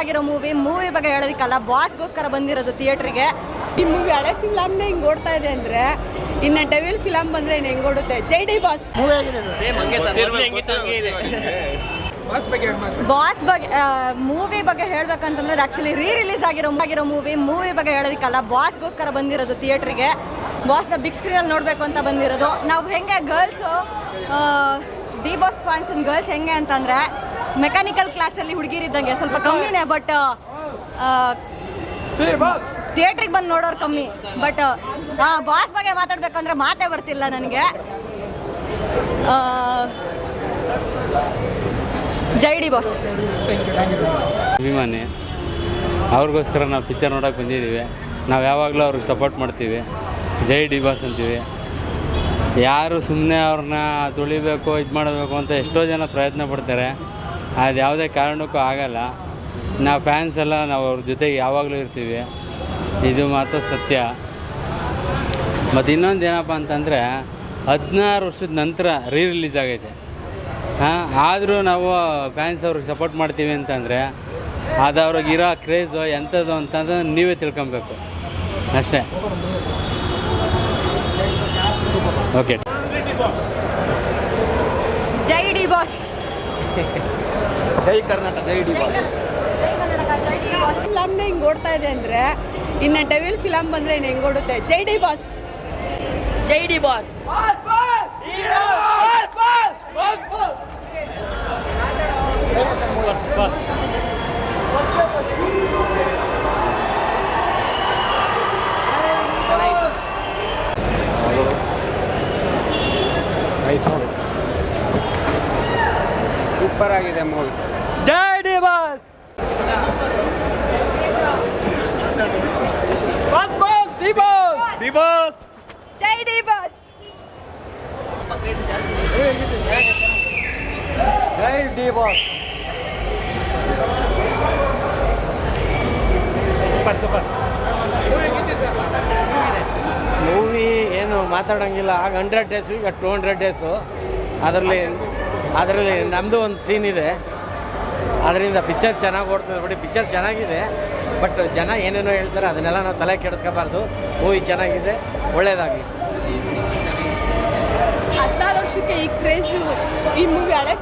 ಆಗಿರೋ movie movie ಬಗ್ಗೆ ಹೇಳೋದಕ್ಕಲ್ಲ. ಬಾಸ್ಗೋಸ್ಕರ ಬಂದಿರೋದು ಥಿಯೇಟ್ರಿಗೆ ಈ ಮೂವಿ ಹಳೆ ಫಿಲಮ್ನ ಹಿಂಗ್ ಓಡ್ತಾ ಇದೆ ಅಂದ್ರೆ ಇನ್ನ ಡೆವಿಲ್ ಫಿಲಮ್ ಬಂದ್ರೆ ಇನ್ನು ಹೆಂಗ್ ಓಡುತ್ತೆ? ಜೈ ಡಿ ಬಾಸ್ ಬಾಸ್ ಬಗ್ಗೆ ಮೂವಿ ಬಗ್ಗೆ ಹೇಳ್ಬೇಕಂತಂದ್ರೆ ಆ್ಯಕ್ಚುಲಿ ರೀ ರಿಲೀಸ್ ಆಗಿರೋ ಆಗಿರೋ ಮೂವಿ ಮೂವಿ ಬಗ್ಗೆ ಹೇಳೋದಕ್ಕಲ್ಲ. ಬಾಸ್ಗೋಸ್ಕರ ಬಂದಿರೋದು ಥಿಯೇಟ್ರಿಗೆ ಬಾಸ್ನ ಬಿಗ್ ಸ್ಕ್ರೀನಲ್ಲಿ ನೋಡಬೇಕು ಅಂತ ಬಂದಿರೋದು. ನಾವು ಹೆಂಗೆ girls D boss fans girls ಹೆಂಗೆ ಅಂತಂದರೆ ಮೆಕ್ಯಾನಿಕಲ್ ಕ್ಲಾಸಲ್ಲಿ ಹುಡುಗಿರಿದ್ದಂಗೆ ಸ್ವಲ್ಪ ಕಮ್ಮಿನೇ ಬಟ್ ಥಿಯೇಟ್ರಿಗೆ ಬಂದು ನೋಡೋರು ಕಮ್ಮಿ. ಬಟ್ ಬಾಸ್ ಬಗ್ಗೆ ಮಾತಾಡಬೇಕಂದ್ರೆ ಮಾತೇ ಬರ್ತಿಲ್ಲ ನನಗೆ. ಜೈ ಡಿ ಬಾಸ್ ಅಭಿಮಾನಿ ಅವ್ರಿಗೋಸ್ಕರ ನಾವು ಪಿಕ್ಚರ್ ನೋಡೋಕೆ ಬಂದಿದ್ದೀವಿ. ನಾವು ಯಾವಾಗಲೂ ಅವ್ರಿಗೆ ಸಪೋರ್ಟ್ ಮಾಡ್ತೀವಿ. ಜೈ ಡಿ ಬಾಸ್ ಅಂತೀವಿ. ಯಾರು ಸುಮ್ಮನೆ ಅವ್ರನ್ನ ತುಳಿಬೇಕು ಇದು ಮಾಡಬೇಕು ಅಂತ ಎಷ್ಟೋ ಜನ ಪ್ರಯತ್ನ ಪಡ್ತಾರೆ. ಅದು ಯಾವುದೇ ಕಾರಣಕ್ಕೂ ಆಗಲ್ಲ. ನಾವು ಫ್ಯಾನ್ಸ್ ಎಲ್ಲ ನಾವು ಅವ್ರ ಜೊತೆಗೆ ಯಾವಾಗಲೂ ಇರ್ತೀವಿ. ಇದು ಮಾತ್ರ ಸತ್ಯ. ಮತ್ತು ಇನ್ನೊಂದು ಏನಪ್ಪ ಅಂತಂದರೆ, ಹದಿನಾರು ವರ್ಷದ ನಂತರ ರೀ ರಿಲೀಸ್ ಆಗೈತೆ. ಹಾಂ, ಆದರೂ ನಾವು ಫ್ಯಾನ್ಸ್ ಅವ್ರಿಗೆ ಸಪೋರ್ಟ್ ಮಾಡ್ತೀವಿ ಅಂತಂದರೆ, ಅದು ಅವ್ರಿಗೆ ಇರೋ ಕ್ರೇಜು ಎಂಥದ್ದು ಅಂತಂದ್ರೆ ನೀವೇ ತಿಳ್ಕೊಬೇಕು. ಅಷ್ಟೇ. ಓಕೆ ಜೈ ಡಿ ಬಾಸ್. ಜೈ ಕರ್ನಾಟಕ ಜೈ ಡಿ ಬಾಸ್. ಫಿಲಮ್ನ ಹಿಂಗ್ ಓಡ್ತಾ ಇದೆ ಅಂದ್ರೆ ಇನ್ನ ಡೆವಿಲ್ ಫಿಲಮ್ ಬಂದ್ರೆ ಇನ್ನು ಹೆಂಗ್ ಓಡುತ್ತೆ? ಜೈ ಡಿ ಬಾಸ್. ಜೈ D boss. Nice movie super ಆಗಿದೆ ಮೂವಿ. ಜೈ ಡಿ ಬಾಸ್ ಡಿ ಬಾಸ್ ಜೈ ಡಿ ಬಾಸ್ ಜೈ ಡಿ ಬಾಸ್ ಮೂವಿ ಏನು ಮಾತಾಡೋಂಗಿಲ್ಲ. ಆಗ ಹಂಡ್ರೆಡ್ ಡೇಸು ಈಗ ಟೂ ಹಂಡ್ರೆಡ್ ಡೇಸು ಅದರಲ್ಲಿ ಅದರಲ್ಲಿ ನಮ್ಮದು ಒಂದು ಸೀನ್ ಇದೆ. ಅದರಿಂದ ಪಿಕ್ಚರ್ ಚೆನ್ನಾಗಿ ಓಡ್ತದೆ ನೋಡಿ ಪಿಕ್ಚರ್ ಚೆನ್ನಾಗಿದೆ. ಬಟ್ ಜನ ಏನೇನೋ ಹೇಳ್ತಾರೆ, ಅದನ್ನೆಲ್ಲ ನಾವು ತಲೆ ಕೆಡಿಸ್ಕೋಬಾರ್ದು. ಮೂವಿ ಚೆನ್ನಾಗಿದೆ, ಒಳ್ಳೇದಾಗಲಿ. ಹದಿನಾರು ವರ್ಷಕ್ಕೆ ಈ ಕ್ರೇಜು ಈ ಮೂವಿ ಹಳೆ